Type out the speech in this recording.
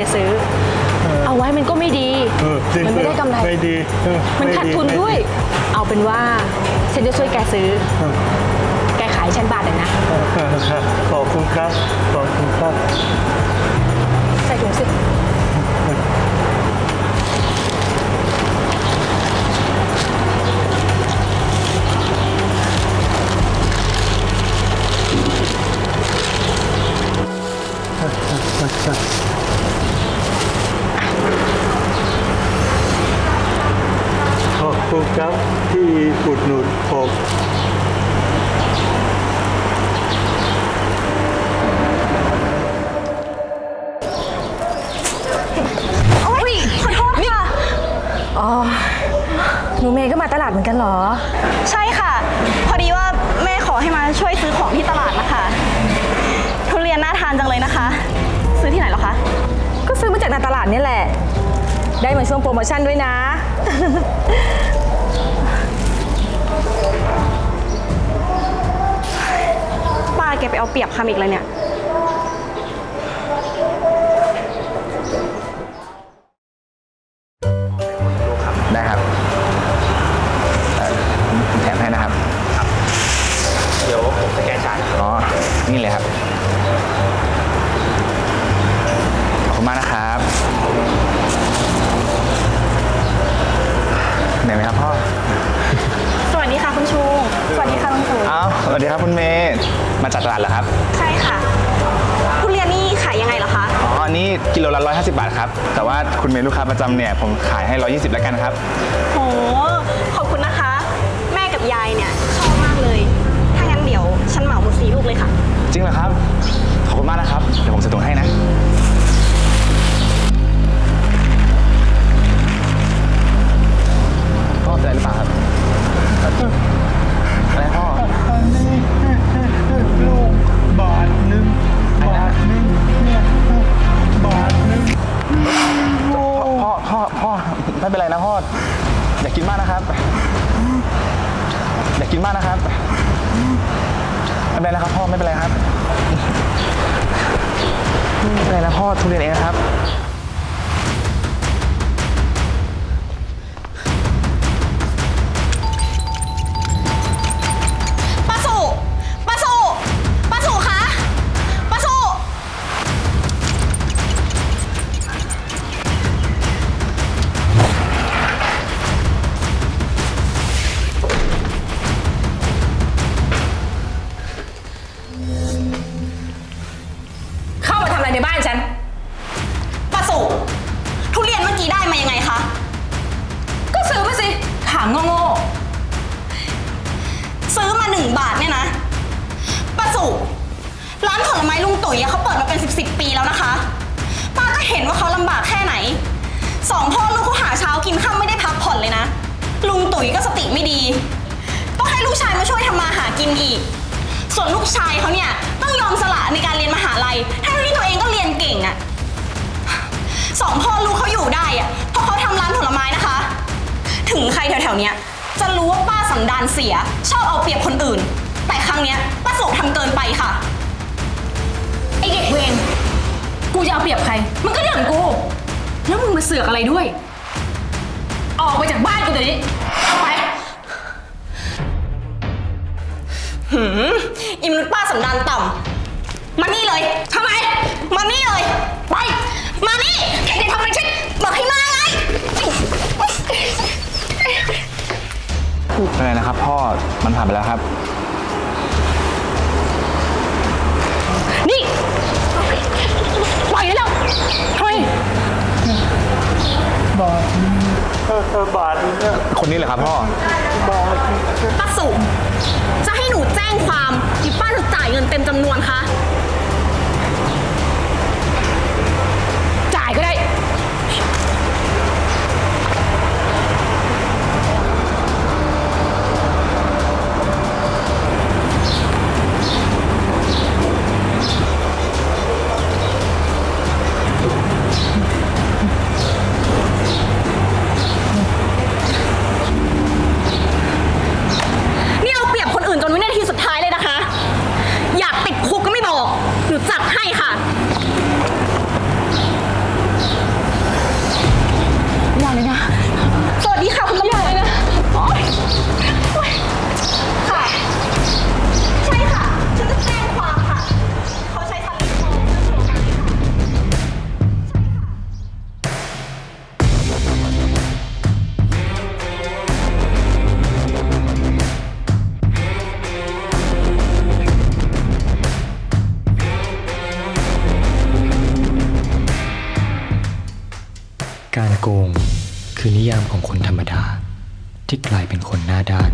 จะซื้อ เอาไว้มันก็ไม่ดี มันไม่ได้กำไรไม่ดีมันขาดทุนด้วย เอาเป็นว่าฉันจะช่วยแกซื้อ แกขายฉันบาทเลยนะ คุณครับที่อุดหนุนผมโอ้ยขอโทษค่ะ อ๋อ หนูเมย์ก็มาตลาดเหมือนกันเหรอ ใช่ค่ะ พอดีว่าแม่ขอให้มาช่วยซื้อของที่ตลาดนะคะ ทุเรียนน่าทานจังเลยนะคะ ซื้อที่ไหนเหรอคะ ก็ซื้อมาจากในตลาดนี่แหละ ได้มาช่วงโปรโมชั่นด้วยนะ แกไปเอาเปรียบคำอีกเลยเนี่ย ได้ครับเอ่อผมแถมให้นะครับ เดี๋ยวผมสแกนจ่าย อ๋อ นี่เลยครับ ขอบคุณมากนะครับ เหนื่อยไหมครับพ่อ สวัสดีค่ะคุณชู สวัสดีค่ะลุงตู่อ้าว สวัสดีครับคุณเมย์ มาจากตลาดเหรอครับ ใช่ค่ะ ทุเรียนนี่ขายยังไงเหรอคะ อ๋ออันนี้กิโลละ150 บาทครับ แต่ว่าคุณเมย์ลูกค้าประจำเนี่ยผมขายให้ 120 แล้วกันครับ โห ขอบคุณนะคะ แม่กับยายเนี่ยชอบมากเลย ไม่เป็นไรนะพ่ออย่ากินมากนะครับ อย่ากินมากนะครับไม่เป็นไรนะครับพ่อไม่เป็นไรครับไม่เป็นไรนะพ่อทุเรียนเองนะครับ ยังไงคะ ก็ซื้อมาสิ ถามโง่ๆซื้อมาหนึ่งบาทเนี่ยนะป้าสุร้านผลไม้ลุงตุ๋ยอะเขาเปิดมาเป็นสิบสิบปีแล้วนะคะ ป้าก็เห็นว่าเขาลำบากแค่ไหน สองพ่อลูกเขาหาเช้ากินข้ามไม่ได้พักผ่อนเลยนะ ลุงตุ๋ยก็สติไม่ดี ต้องให้ลูกชายมาช่วยทำมาหากินอีก ส่วนลูกชายเขาเนี่ยต้องยอมสละในการเรียนมหาลัยทั้งที่ตัวเองก็เรียนเก่งอะ สองพ่อลูกเขาอยู่ได้อะเพราะเขาทำร้านผลไม้นะคะ ถึงใครแถวๆเนี้ยจะรู้ว่าป้าสันดานเสีย ชอบเอาเปรียบคนอื่น แต่ครั้งเนี้ยป้าสุทำเกินไปค่ะ ไอเด็กเวรกูจะเอาเปรียบใคร มันก็เรื่องของกู แล้วมึงมาเสือกอะไรด้วย ออกไปจากบ้านกูเดี๋ยวนี้ออกไป หืมอิมนุษย์ป้าสันดานต่ำมานี่เลยทำไมมานี่เลย เป็นไรนะครับ พ่อมันผ่านไปแล้วครับ นี่ปล่อยได้แล้วเฮ้ยบาทหนึ่งเออเออบาทหนึงเนี่ยคนนี้เหรอครับพ่อ บาท การโกงคือนิยามของคนธรรมดา ที่กลายเป็นคนหน้าด้าน